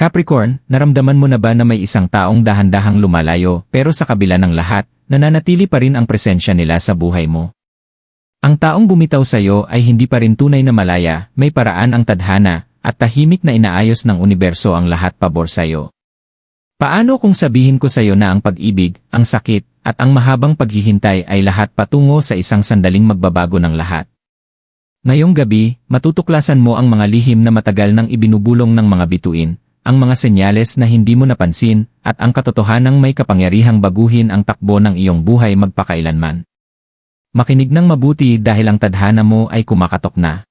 Capricorn, naramdaman mo na ba na may isang taong dahan-dahang lumalayo pero sa kabila ng lahat, nananatili pa rin ang presensya nila sa buhay mo? Ang taong bumitaw sa iyo ay hindi pa rin tunay na malaya, may paraan ang tadhana, at tahimik na inaayos ng universo ang lahat pabor sa iyo. Paano kung sabihin ko sa iyo na ang pag-ibig, ang sakit, at ang mahabang paghihintay ay lahat patungo sa isang sandaling magbabago ng lahat? Ngayong gabi, matutuklasan mo ang mga lihim na matagal nang ibinubulong ng mga bituin, ang mga senyales na hindi mo napansin, at ang katotohanang may kapangyarihang baguhin ang takbo ng iyong buhay magpakailanman. Makinig ng mabuti dahil ang tadhana mo ay kumakatok na.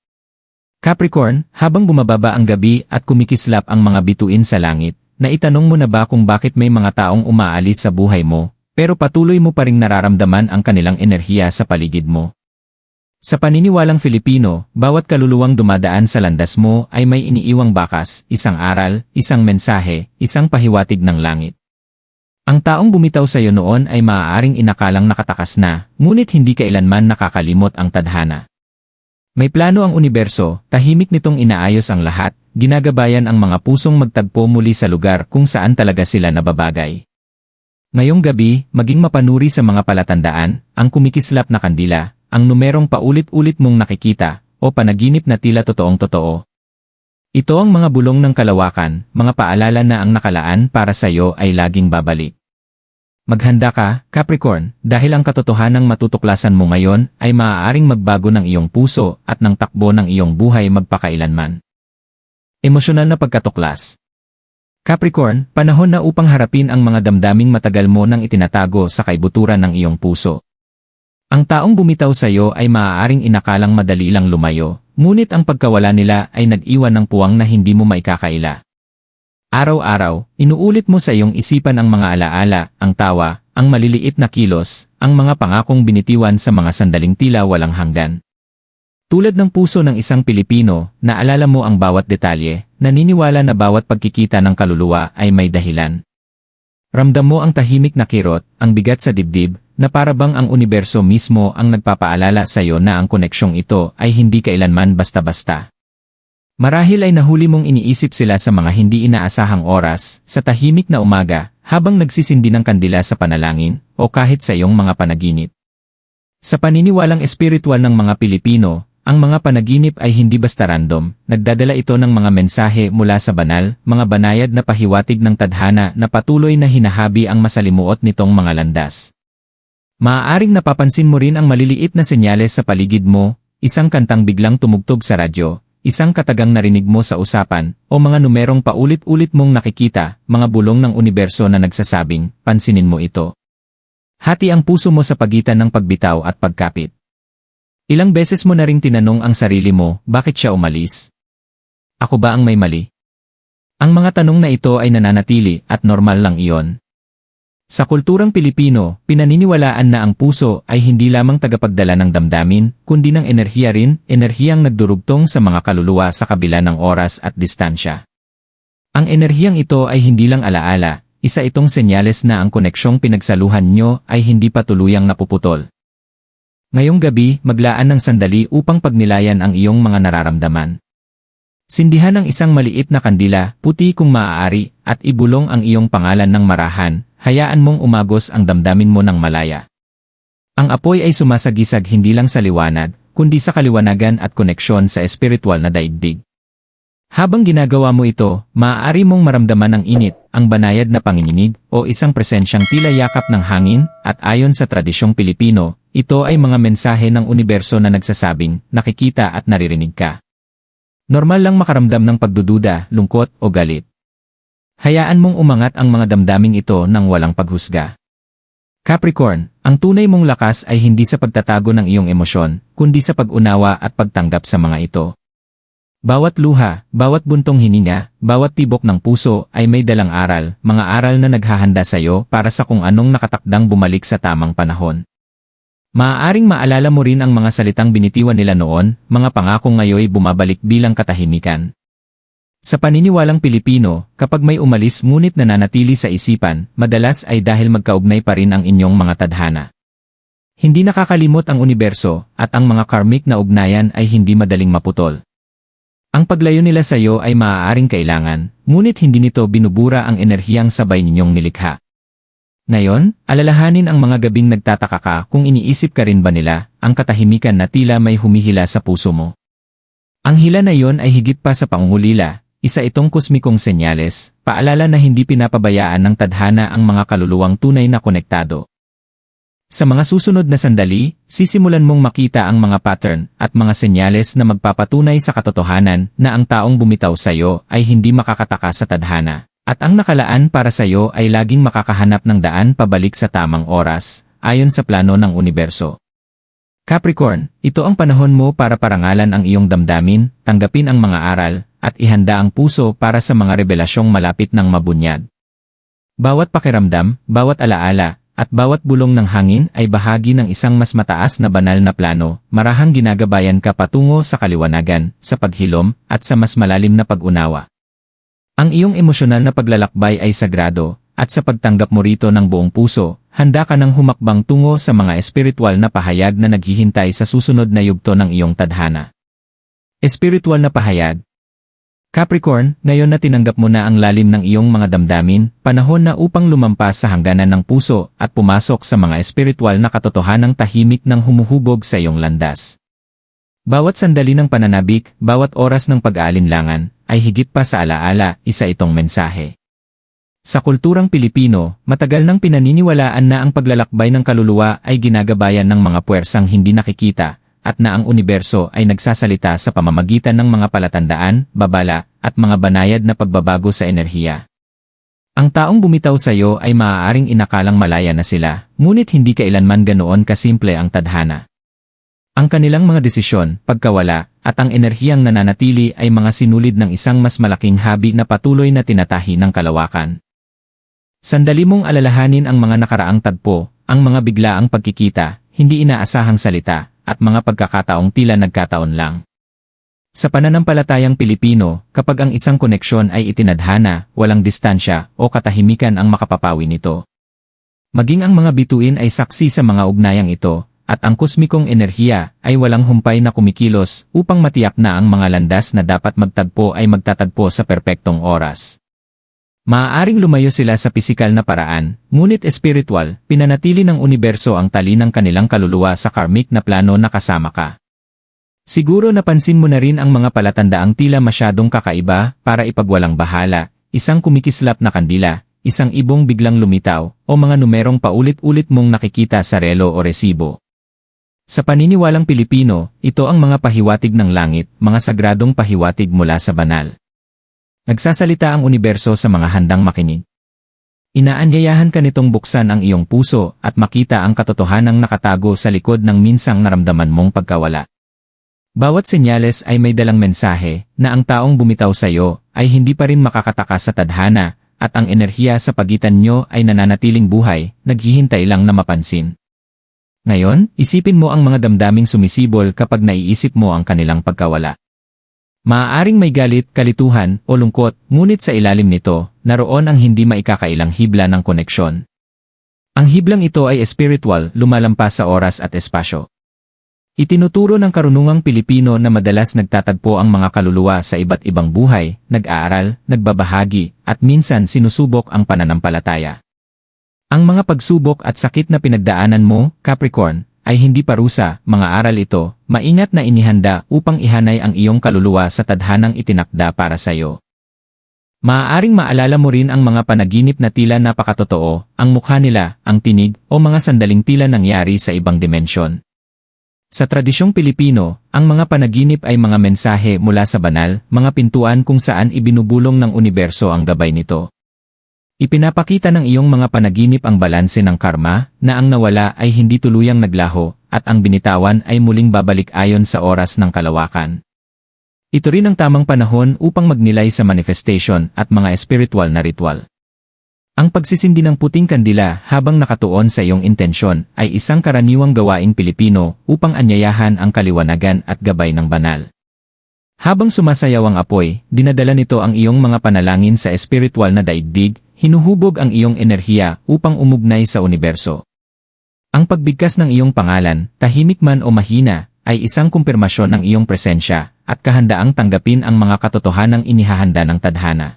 Capricorn, habang bumababa ang gabi at kumikislap ang mga bituin sa langit, naitanong mo na ba kung bakit may mga taong umaalis sa buhay mo, pero patuloy mo pa ring nararamdaman ang kanilang enerhiya sa paligid mo? Sa paniniwalang Filipino, bawat kaluluwang dumadaan sa landas mo ay may iniiwang bakas, isang aral, isang mensahe, isang pahiwatig ng langit. Ang taong bumitaw sa iyo noon ay maaaring inakalang nakatakas na, ngunit hindi kailanman nakakalimot ang tadhana. May plano ang universo, tahimik nitong inaayos ang lahat, ginagabayan ang mga pusong magtagpo muli sa lugar kung saan talaga sila nababagay. Ngayong gabi, maging mapanuri sa mga palatandaan, ang kumikislap na kandila, ang numerong paulit-ulit mong nakikita, o panaginip na tila totoong totoo. Ito ang mga bulong ng kalawakan, mga paalala na ang nakalaan para sa iyo ay laging babalik. Maghanda ka, Capricorn, dahil ang katotohanang matutuklasan mo ngayon ay maaaring magbago ng iyong puso at ng takbo ng iyong buhay magpakailanman. Emosyonal na pagkatuklas Capricorn, panahon na upang harapin ang mga damdaming matagal mo nang itinatago sa kaibuturan ng iyong puso. Ang taong bumitaw sa iyo ay maaaring inakalang madali lang lumayo, ngunit ang pagkawala nila ay nag-iwan ng puwang na hindi mo maikakaila. Araw-araw, inuulit mo sa iyong isipan ang mga alaala, ang tawa, ang maliliit na kilos, ang mga pangakong binitiwan sa mga sandaling tila walang hanggan. Tulad ng puso ng isang Pilipino, naalala mo ang bawat detalye, naniniwala na bawat pagkikita ng kaluluwa ay may dahilan. Ramdam mo ang tahimik na kirot, ang bigat sa dibdib, na parabang ang universo mismo ang nagpapaalala sa iyo na ang koneksyong ito ay hindi kailanman basta-basta. Marahil ay nahuli mong iniisip sila sa mga hindi inaasahang oras, sa tahimik na umaga, habang nagsisindi ng kandila sa panalangin, o kahit sa iyong mga panaginip. Sa paniniwalang espiritual ng mga Pilipino, ang mga panaginip ay hindi basta random, nagdadala ito ng mga mensahe mula sa banal, mga banayad na pahiwatig ng tadhana na patuloy na hinahabi ang masalimuot nitong mga landas. Maaaring napapansin mo rin ang maliliit na senyales sa paligid mo, isang kantang biglang tumugtog sa radyo, isang katagang narinig mo sa usapan, o mga numerong paulit-ulit mong nakikita, mga bulong ng universo na nagsasabing, pansinin mo ito. Hati ang puso mo sa pagitan ng pagbitaw at pagkapit. Ilang beses mo na ring tinanong ang sarili mo, bakit siya umalis? Ako ba ang may mali? Ang mga tanong na ito ay nananatili at normal lang iyon. Sa kulturang Pilipino, pinaniniwalaan na ang puso ay hindi lamang tagapagdala ng damdamin, kundi ng enerhiya rin, enerhiyang nagdurugtong sa mga kaluluwa sa kabila ng oras at distansya. Ang enerhiyang ito ay hindi lang alaala, isa itong senyales na ang koneksyong pinagsaluhan nyo ay hindi pa tuluyang napuputol. Ngayong gabi, maglaan ng sandali upang pagnilayan ang iyong mga nararamdaman. Sindihan ang isang maliit na kandila, puti kung maaari, at ibulong ang iyong pangalan ng marahan, hayaan mong umagos ang damdamin mo ng malaya. Ang apoy ay sumasagisag hindi lang sa liwanag, kundi sa kaliwanagan at koneksyon sa espiritual na daigdig. Habang ginagawa mo ito, maaari mong maramdaman ang init, ang banayad na panginginig, o isang presensyang tila yakap ng hangin, at ayon sa tradisyong Pilipino, ito ay mga mensahe ng universo na nagsasabing, nakikita at naririnig ka. Normal lang makaramdam ng pagdududa, lungkot o galit. Hayaan mong umangat ang mga damdaming ito nang walang paghusga. Capricorn, ang tunay mong lakas ay hindi sa pagtatago ng iyong emosyon, kundi sa pag-unawa at pagtanggap sa mga ito. Bawat luha, bawat buntong hininga, bawat tibok ng puso ay may dalang aral, mga aral na naghahanda sa iyo para sa kung anong nakatakdang bumalik sa tamang panahon. Maaaring maalala mo rin ang mga salitang binitiwan nila noon, mga pangakong ngayoy bumabalik bilang katahimikan. Sa paniniwalang Pilipino, kapag may umalis ngunit nananatili sa isipan, madalas ay dahil magkaugnay pa rin ang inyong mga tadhana. Hindi nakakalimot ang universo, at ang mga karmic na ugnayan ay hindi madaling maputol. Ang paglayo nila sa iyo ay maaaring kailangan, ngunit hindi nito binubura ang enerhiyang sabay ninyong nilikha. Ngayon, alalahanin ang mga gabing nagtataka ka kung iniisip ka rin ba nila, ang katahimikan na tila may humihila sa puso mo. Ang hila na iyon ay higit pa sa pangungulila, isa itong kosmikong senyales, paalala na hindi pinapabayaan ng tadhana ang mga kaluluwang tunay na konektado. Sa mga susunod na sandali, sisimulan mong makita ang mga pattern at mga senyales na magpapatunay sa katotohanan na ang taong bumitaw sa iyo ay hindi makakataka sa tadhana, at ang nakalaan para sa iyo ay laging makakahanap ng daan pabalik sa tamang oras, ayon sa plano ng universo. Capricorn, ito ang panahon mo para parangalan ang iyong damdamin, tanggapin ang mga aral, at ihanda ang puso para sa mga revelasyong malapit ng mabunyad. Bawat pakiramdam, bawat alaala, at bawat bulong ng hangin ay bahagi ng isang mas mataas na banal na plano, marahang ginagabayan ka patungo sa kaliwanagan, sa paghilom, at sa mas malalim na pag-unawa. Ang iyong emosyonal na paglalakbay ay sagrado, at sa pagtanggap mo rito ng buong puso, handa ka ng humakbang tungo sa mga espiritual na pahayag na naghihintay sa susunod na yugto ng iyong tadhana. Espiritual na pahayag, Capricorn, ngayon na tinanggap mo na ang lalim ng iyong mga damdamin, panahon na upang lumampas sa hangganan ng puso at pumasok sa mga espiritual na katotohanang tahimik ng humuhubog sa iyong landas. Bawat sandali ng pananabik, bawat oras ng pag-aalinlangan, ay higit pa sa alaala, isa itong mensahe. Sa kulturang Pilipino, matagal nang pinaniniwalaan na ang paglalakbay ng kaluluwa ay ginagabayan ng mga puwersang hindi nakikita, at na ang universo ay nagsasalita sa pamamagitan ng mga palatandaan, babala, at mga banayad na pagbabago sa enerhiya. Ang taong bumitaw sa iyo ay maaaring inakalang malaya na sila, ngunit hindi kailanman ganoon kasimple ang tadhana. Ang kanilang mga desisyon, pagkawala, at ang enerhiyang nananatili ay mga sinulid ng isang mas malaking habi na patuloy na tinatahi ng kalawakan. Sandali mong alalahanin ang mga nakaraang tagpo, ang mga biglaang pagkikita, hindi inaasahang salita, at mga pagkakataong tila nagkataon lang. Sa pananampalatayang Pilipino, kapag ang isang koneksyon ay itinadhana, walang distansya o katahimikan ang makapapawi nito. Maging ang mga bituin ay saksi sa mga ugnayang ito, at ang kosmikong enerhiya ay walang humpay na kumikilos upang matiyak na ang mga landas na dapat magtagpo ay magtatagpo sa perpektong oras. Maaaring lumayo sila sa pisikal na paraan, ngunit espiritual, pinanatili ng universo ang tali ng kanilang kaluluwa sa karmic na plano na kasama ka. Siguro napansin mo na rin ang mga palatandaang tila masyadong kakaiba para ipagwalang bahala, isang kumikislap na kandila, isang ibong biglang lumitaw, o mga numerong paulit-ulit mong nakikita sa relo o resibo. Sa paniniwalang Pilipino, ito ang mga pahiwatig ng langit, mga sagradong pahiwatig mula sa banal. Nagsasalita ang universo sa mga handang makinig. Inaanyayahan ka nitong buksan ang iyong puso at makita ang katotohanang nakatago sa likod ng minsang naramdaman mong pagkawala. Bawat senyales ay may dalang mensahe na ang taong bumitaw sa iyo ay hindi pa rin makakataka sa tadhana at ang enerhiya sa pagitan nyo ay nananatiling buhay, naghihintay lang na mapansin. Ngayon, isipin mo ang mga damdaming sumisibol kapag naiisip mo ang kanilang pagkawala. Maaaring may galit, kalituhan, o lungkot, ngunit sa ilalim nito, naroon ang hindi maikakailang hibla ng koneksyon. Ang hiblang ito ay espiritual, lumalampas sa oras at espasyo. Itinuturo ng karunungang Pilipino na madalas nagtatagpo ang mga kaluluwa sa iba't ibang buhay, nag-aaral, nagbabahagi, at minsan sinusubok ang pananampalataya. Ang mga pagsubok at sakit na pinagdaanan mo, Capricorn, ay hindi parusa, mga aral ito, maingat na inihanda upang ihanay ang iyong kaluluwa sa tadhanang itinakda para sa iyo. Maaaring maalala mo rin ang mga panaginip na tila napakatotoo, ang mukha nila, ang tinig, o mga sandaling tila nangyari sa ibang dimensyon. Sa tradisyong Pilipino, ang mga panaginip ay mga mensahe mula sa banal, mga pintuan kung saan ibinubulong ng universo ang gabay nito. Ipinapakita ng iyong mga panaginip ang balanse ng karma, na ang nawala ay hindi tuluyang naglaho, at ang binitawan ay muling babalik ayon sa oras ng kalawakan. Ito rin ang tamang panahon upang magnilay sa manifestation at mga espiritual na ritual. Ang pagsisindi ng puting kandila habang nakatuon sa iyong intensyon ay isang karaniwang gawaing Pilipino upang anyayahan ang kaliwanagan at gabay ng banal. Habang sumasayaw ang apoy, dinadala nito ang iyong mga panalangin sa espiritual na daigdig, hinuhubog ang iyong enerhiya upang umugnay sa universo. Ang pagbigkas ng iyong pangalan, tahimik man o mahina, ay isang kumpirmasyon ng iyong presensya at kahandaang tanggapin ang mga katotohanang inihahanda ng tadhana.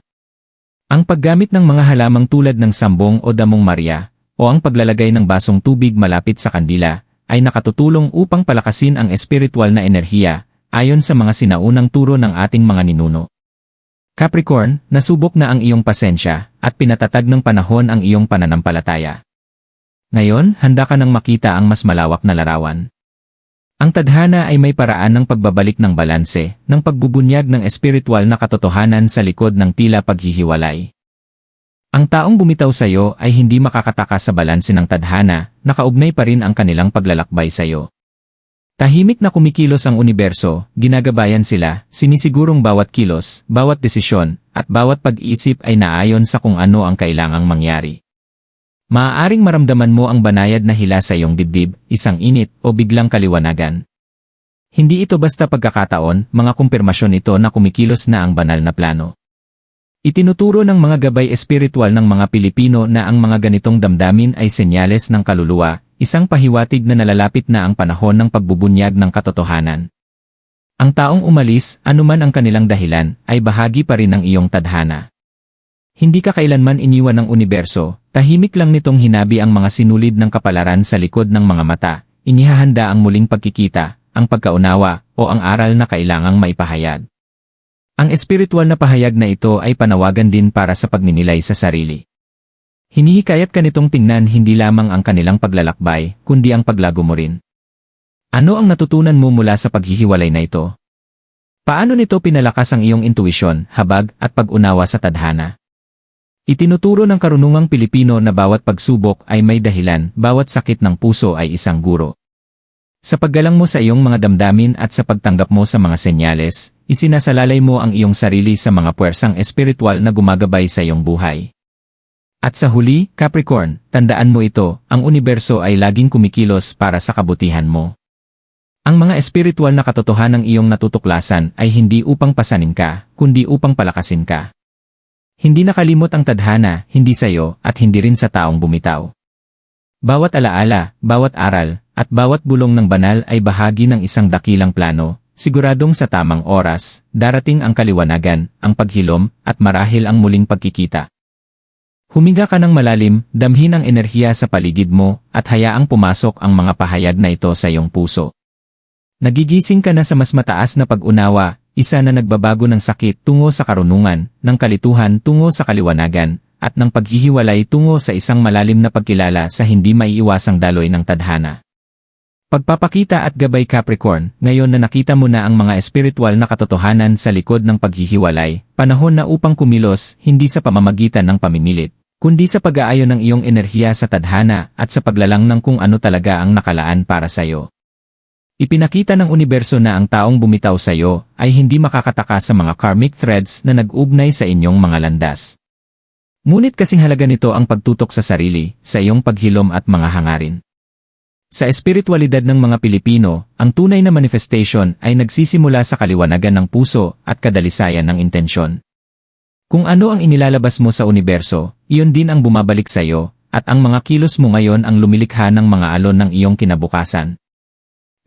Ang paggamit ng mga halamang tulad ng sambong o damong Maria, o ang paglalagay ng basong tubig malapit sa kandila, ay nakatutulong upang palakasin ang espiritual na enerhiya, ayon sa mga sinaunang turo ng ating mga ninuno. Capricorn, nasubok na ang iyong pasensya, at pinatatag ng panahon ang iyong pananampalataya. Ngayon, handa ka nang makita ang mas malawak na larawan. Ang tadhana ay may paraan ng pagbabalik ng balanse, ng pagbubunyag ng espiritual na katotohanan sa likod ng tila paghihiwalay. Ang taong bumitaw sa iyo ay hindi makakataka sa balanse ng tadhana, nakaugnay pa rin ang kanilang paglalakbay sa iyo. Tahimik na kumikilos ang universo, ginagabayan sila, sinisigurong bawat kilos, bawat desisyon, at bawat pag-iisip ay naayon sa kung ano ang kailangang mangyari. Maaaring maramdaman mo ang banayad na hila sa iyong dibdib, isang init, o biglang kaliwanagan. Hindi ito basta pagkakataon, mga kumpirmasyon ito na kumikilos na ang banal na plano. Itinuturo ng mga gabay espiritual ng mga Pilipino na ang mga ganitong damdamin ay senyales ng kaluluwa, isang pahiwatig na nalalapit na ang panahon ng pagbubunyag ng katotohanan. Ang taong umalis, anuman ang kanilang dahilan, ay bahagi pa rin ng iyong tadhana. Hindi ka kailanman iniwan ng universo, tahimik lang nitong hinabi ang mga sinulid ng kapalaran sa likod ng mga mata, inihahanda ang muling pagkikita, ang pagkaunawa, o ang aral na kailangang maipahayag. Ang espiritual na pahayag na ito ay panawagan din para sa pagninilay sa sarili. Hinihikayat ka nitong tingnan hindi lamang ang kanilang paglalakbay, kundi ang paglago mo rin. Ano ang natutunan mo mula sa paghihiwalay na ito? Paano nito pinalakas ang iyong intuisyon, habag, at pag-unawa sa tadhana? Itinuturo ng karunungang Pilipino na bawat pagsubok ay may dahilan, bawat sakit ng puso ay isang guro. Sa paggalang mo sa iyong mga damdamin at sa pagtanggap mo sa mga senyales, isinasalalay mo ang iyong sarili sa mga puwersang espiritual na gumagabay sa iyong buhay. At sa huli, Capricorn, tandaan mo ito, ang universo ay laging kumikilos para sa kabutihan mo. Ang mga espiritual na katotohanan ng iyong natutuklasan ay hindi upang pasanin ka, kundi upang palakasin ka. Hindi nakalimot ang tadhana, hindi sa iyo, at hindi rin sa taong bumitaw. Bawat alaala, bawat aral, at bawat bulong ng banal ay bahagi ng isang dakilang plano, siguradong sa tamang oras, darating ang kaliwanagan, ang paghilom, at marahil ang muling pagkikita. Huminga ka ng malalim, damhin ang enerhiya sa paligid mo, at hayaang pumasok ang mga pahayag na ito sa iyong puso. Nagigising ka na sa mas mataas na pag-unawa, isa na nagbabago ng sakit tungo sa karunungan, ng kalituhan tungo sa kaliwanagan, at ng paghihiwalay tungo sa isang malalim na pagkilala sa hindi maiiwasang daloy ng tadhana. Pagpapakita at gabay Capricorn, ngayon na nakita mo na ang mga espiritual na katotohanan sa likod ng paghihiwalay, panahon na upang kumilos hindi sa pamamagitan ng pamimilit, kundi sa pag-aayon ng iyong enerhiya sa tadhana at sa paglalang ng kung ano talaga ang nakalaan para sa iyo. Ipinakita ng universo na ang taong bumitaw sa iyo ay hindi makakataka sa mga karmic threads na nag-ugnay sa inyong mga landas. Ngunit kasing halaga nito ang pagtutok sa sarili, sa iyong paghilom at mga hangarin. Sa espiritualidad ng mga Pilipino, ang tunay na manifestation ay nagsisimula sa kaliwanagan ng puso at kadalisayan ng intensyon. Kung ano ang inilalabas mo sa universo, iyon din ang bumabalik sa iyo, at ang mga kilos mo ngayon ang lumilikha ng mga alon ng iyong kinabukasan.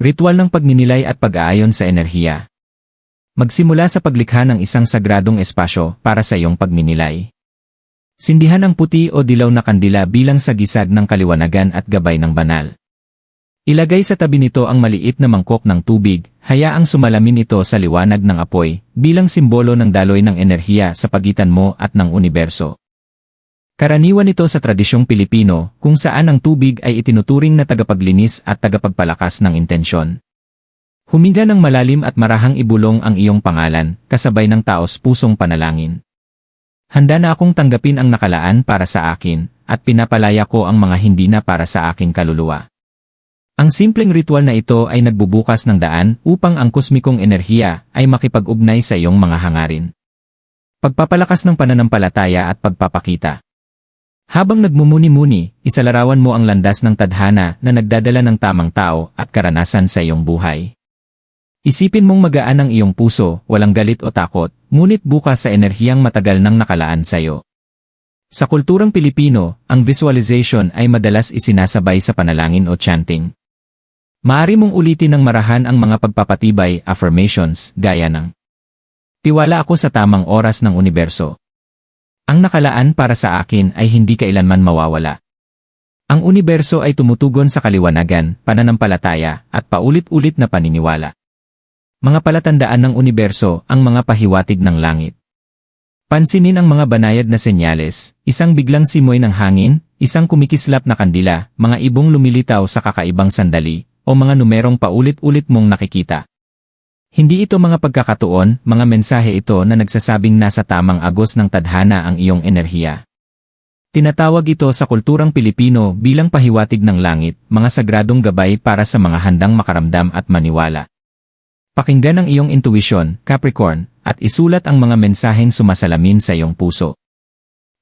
Ritual ng pagninilay at pag-aayon sa enerhiya. Magsimula sa paglikha ng isang sagradong espasyo para sa iyong pagninilay. Sindihan ang puti o dilaw na kandila bilang sagisag ng kaliwanagan at gabay ng banal. Ilagay sa tabi nito ang maliit na mangkok ng tubig, hayaang sumalamin ito sa liwanag ng apoy, bilang simbolo ng daloy ng enerhiya sa pagitan mo at ng universo. Karaniwan ito sa tradisyong Pilipino kung saan ang tubig ay itinuturing na tagapaglinis at tagapagpalakas ng intensyon. Huminga ng malalim at marahang ibulong ang iyong pangalan, kasabay ng taos pusong panalangin. Handa na akong tanggapin ang nakalaan para sa akin, at pinapalaya ko ang mga hindi na para sa aking kaluluwa. Ang simpleng ritual na ito ay nagbubukas ng daan upang ang kosmikong enerhiya ay makipag-ugnay sa iyong mga hangarin. Pagpapalakas ng pananampalataya at pagpapakita. Habang nagmumuni-muni, isalarawan mo ang landas ng tadhana na nagdadala ng tamang tao at karanasan sa iyong buhay. Isipin mong magaan ang iyong puso, walang galit o takot, ngunit bukas sa enerhiyang matagal nang nakalaan sa iyo. Sa kulturang Pilipino, ang visualization ay madalas isinasabay sa panalangin o chanting. Maari mong ulitin ng marahan ang mga pagpapatibay, affirmations, gaya ng Tiwala ako sa tamang oras ng universo. Ang nakalaan para sa akin ay hindi kailanman mawawala. Ang universo ay tumutugon sa kaliwanagan, pananampalataya, at paulit-ulit na paniniwala. Mga palatandaan ng universo ang mga pahiwatig ng langit. Pansinin ang mga banayad na senyales, isang biglang simoy ng hangin, isang kumikislap na kandila, mga ibong lumilitaw sa kakaibang sandali, o mga numerong paulit-ulit mong nakikita. Hindi ito mga pagkakatuon, mga mensahe ito na nagsasabing nasa tamang agos ng tadhana ang iyong enerhiya. Tinatawag ito sa kulturang Pilipino bilang pahiwatig ng langit, mga sagradong gabay para sa mga handang makaramdam at maniwala. Pakinggan ang iyong intuition, Capricorn, at isulat ang mga mensaheng sumasalamin sa iyong puso.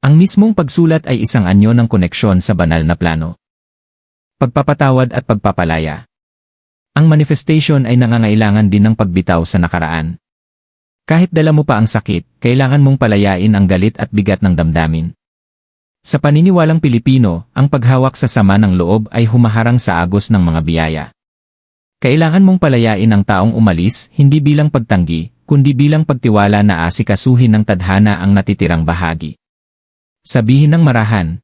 Ang mismong pagsulat ay isang anyo ng koneksyon sa banal na plano. Pagpapatawad at pagpapalaya. Ang manifestation ay nangangailangan din ng pagbitaw sa nakaraan. Kahit dala mo pa ang sakit, kailangan mong palayain ang galit at bigat ng damdamin. Sa paniniwalang Pilipino, ang paghawak sa sama ng loob ay humaharang sa agos ng mga biyaya. Kailangan mong palayain ang taong umalis, hindi bilang pagtanggi, kundi bilang pagtiwala na asikasuhin ng tadhana ang natitirang bahagi. Sabihin ng marahan,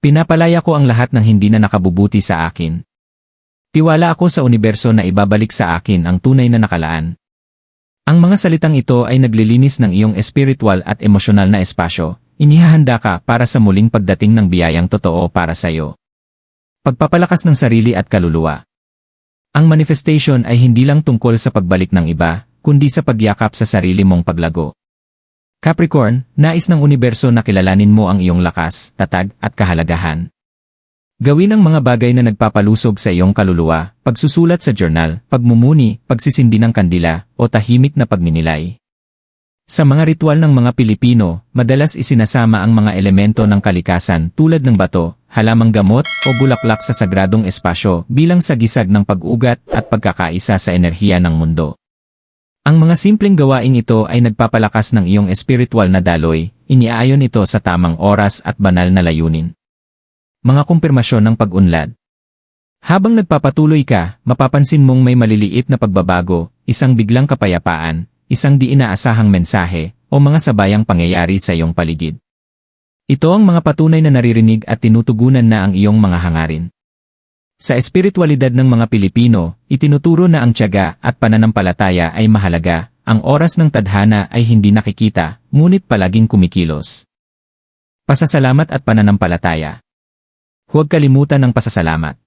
Pinapalaya ko ang lahat ng hindi na nakabubuti sa akin. Tiwala ako sa universo na ibabalik sa akin ang tunay na nakalaan. Ang mga salitang ito ay naglilinis ng iyong espiritual at emosyonal na espasyo, inihahanda ka para sa muling pagdating ng biyayang totoo para sa iyo. Pagpapalakas ng sarili at kaluluwa. Ang manifestation ay hindi lang tungkol sa pagbalik ng iba, kundi sa pagyakap sa sarili mong paglago. Capricorn, nais ng universo na kilalanin mo ang iyong lakas, tatag, at kahalagahan. Gawin ang mga bagay na nagpapalusog sa iyong kaluluwa, pagsusulat sa journal, pagmumuni, pagsisindi ng kandila, o tahimik na pagninilay. Sa mga ritual ng mga Pilipino, madalas isinasama ang mga elemento ng kalikasan tulad ng bato, halamang gamot o bulaklak sa sagradong espasyo bilang sagisag ng pag-ugat at pagkakaisa sa enerhiya ng mundo. Ang mga simpleng gawaing ito ay nagpapalakas ng iyong espiritual na daloy, iniaayon ito sa tamang oras at banal na layunin. Mga kumpirmasyon ng pag-unlad Habang nagpapatuloy ka, mapapansin mong may maliliit na pagbabago, isang biglang kapayapaan, isang di inaasahang mensahe, o mga sabayang pangyayari sa iyong paligid. Ito ang mga patunay na naririnig at tinutugunan na ang iyong mga hangarin. Sa espiritualidad ng mga Pilipino, itinuturo na ang tiyaga at pananampalataya ay mahalaga, ang oras ng tadhana ay hindi nakikita, ngunit palaging kumikilos. Pasasalamat at pananampalataya Huwag kalimutan ang pasasalamat.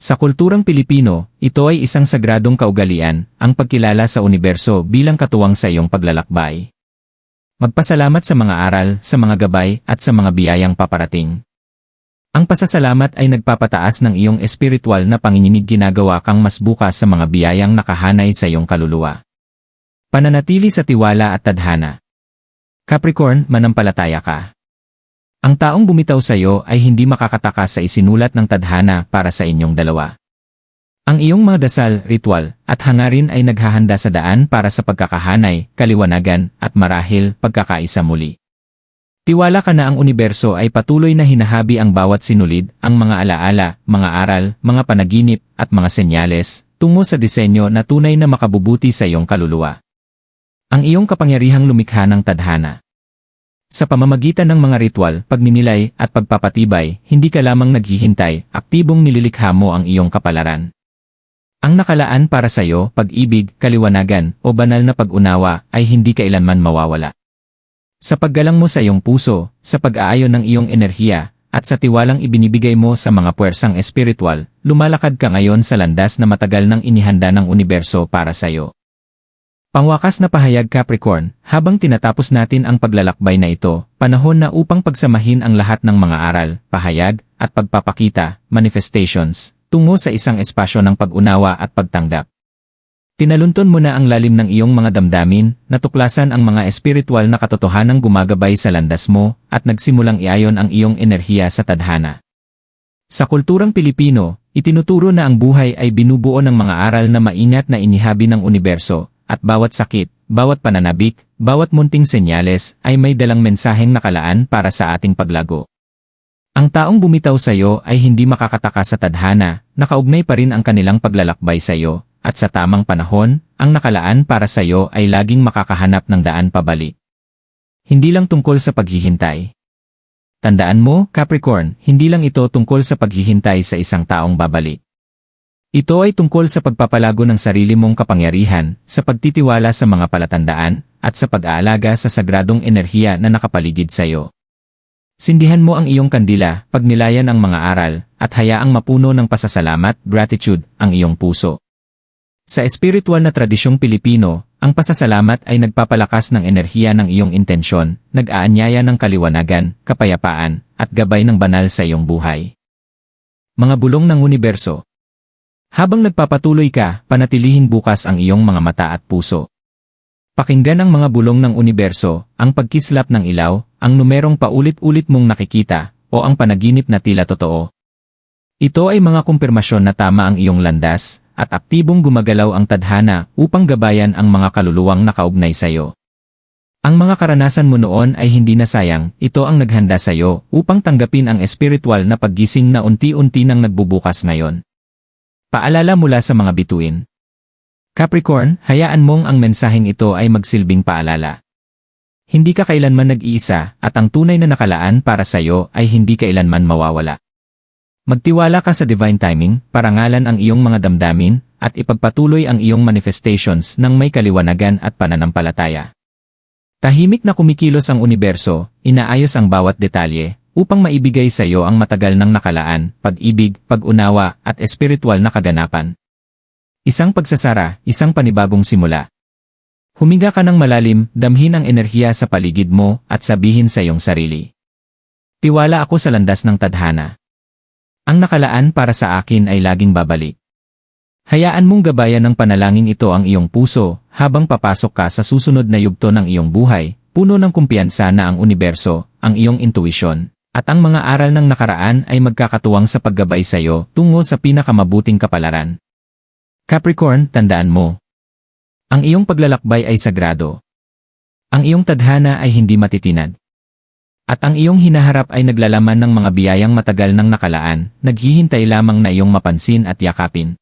Sa kulturang Pilipino, ito ay isang sagradong kaugalian, ang pagkilala sa universo bilang katuwang sa iyong paglalakbay. Magpasalamat sa mga aral, sa mga gabay, at sa mga biyayang paparating. Ang pasasalamat ay nagpapataas ng iyong espiritual na panginginig ginagawa kang mas bukas sa mga biyayang nakahanay sa iyong kaluluwa. Pananatili sa tiwala at tadhana. Capricorn, manampalataya ka. Ang taong bumitaw sa iyo ay hindi makakataka sa isinulat ng tadhana para sa inyong dalawa. Ang iyong mga dasal, ritual, at hangarin ay naghahanda sa daan para sa pagkakahanay, kaliwanagan, at marahil, pagkakaisa muli. Tiwala ka na ang universo ay patuloy na hinahabi ang bawat sinulid, ang mga alaala, mga aral, mga panaginip, at mga senyales, tungo sa disenyo na tunay na makabubuti sa iyong kaluluwa. Ang iyong kapangyarihang lumikha ng tadhana. Sa pamamagitan ng mga ritual, pagninilay, at pagpapatibay, hindi ka lamang naghihintay, aktibong nililikha mo ang iyong kapalaran. Ang nakalaan para sa iyo, pag-ibig, kaliwanagan, o banal na pag-unawa, ay hindi kailanman mawawala. Sa paggalang mo sa iyong puso, sa pag-aayon ng iyong enerhiya, at sa tiwalang ibinibigay mo sa mga puwersang espiritual, lumalakad ka ngayon sa landas na matagal nang inihanda ng universo para sa iyo. Pangwakas na pahayag Capricorn, habang tinatapos natin ang paglalakbay na ito, panahon na upang pagsamahin ang lahat ng mga aral, pahayag, at pagpapakita, manifestations, tungo sa isang espasyo ng pag-unawa at pagtanggap. Tinalunton mo na ang lalim ng iyong mga damdamin, natuklasan ang mga espiritual na katotohanang gumagabay sa landas mo, at nagsimulang iayon ang iyong enerhiya sa tadhana. Sa kulturang Pilipino, itinuturo na ang buhay ay binubuo ng mga aral na maingat na inihabi ng universo, at bawat sakit, bawat pananabik, bawat munting senyales ay may dalang mensaheng nakalaan para sa ating paglago. Ang taong bumitaw sa iyo ay hindi makakataka sa tadhana, nakaugnay pa rin ang kanilang paglalakbay sa iyo, at sa tamang panahon, ang nakalaan para sa iyo ay laging makakahanap ng daan pabalik. Hindi lang tungkol sa paghihintay. Tandaan mo, Capricorn, hindi lang ito tungkol sa paghihintay sa isang taong babalik. Ito ay tungkol sa pagpapalago ng sarili mong kapangyarihan, sa pagtitiwala sa mga palatandaan, at sa pag-aalaga sa sagradong enerhiya na nakapaligid sa iyo. Sindihan mo ang iyong kandila, pagnilayan ang mga aral, at hayaang mapuno ng pasasalamat, gratitude, ang iyong puso. Sa espiritual na tradisyong Pilipino, ang pasasalamat ay nagpapalakas ng enerhiya ng iyong intensyon, nag-aanyaya ng kaliwanagan, kapayapaan, at gabay ng banal sa iyong buhay. Mga bulong ng universo Habang nagpapatuloy ka, panatilihin bukas ang iyong mga mata at puso. Pakinggan ang mga bulong ng universo, ang pagkislap ng ilaw, ang numerong paulit-ulit mong nakikita, o ang panaginip na tila totoo. Ito ay mga kumpirmasyon na tama ang iyong landas, at aktibong gumagalaw ang tadhana upang gabayan ang mga kaluluwang nakaugnay sa iyo. Ang mga karanasan mo noon ay hindi na sayang, ito ang naghanda sa iyo upang tanggapin ang espiritual na paggising na unti-unti nang nagbubukas ngayon. Paalala mula sa mga bituin. Capricorn, hayaan mong ang mensaheng ito ay magsilbing paalala. Hindi ka kailanman nag-iisa at ang tunay na nakalaan para sa iyo ay hindi kailanman mawawala. Magtiwala ka sa divine timing, parangalan ang iyong mga damdamin, at ipagpatuloy ang iyong manifestations ng may kaliwanagan at pananampalataya. Tahimik na kumikilos ang universo, inaayos ang bawat detalye, upang maibigay sa iyo ang matagal ng nakalaan, pag-ibig, pag-unawa, at espiritual na kaganapan. Isang pagsasara, isang panibagong simula. Huminga ka ng malalim, damhin ang enerhiya sa paligid mo, at sabihin sa iyong sarili. Tiwala ako sa landas ng tadhana. Ang nakalaan para sa akin ay laging babalik. Hayaan mong gabayan ng panalangin ito ang iyong puso, habang papasok ka sa susunod na yugto ng iyong buhay, puno ng kumpiyansa na ang universo, ang iyong intuisyon, at ang mga aral ng nakaraan ay magkakatuwang sa paggabay sa iyo tungo sa pinakamabuting kapalaran. Capricorn, tandaan mo, ang iyong paglalakbay ay sagrado. Ang iyong tadhana ay hindi matitinad. At ang iyong hinaharap ay naglalaman ng mga biyayang matagal ng nakalaan, naghihintay lamang na iyong mapansin at yakapin.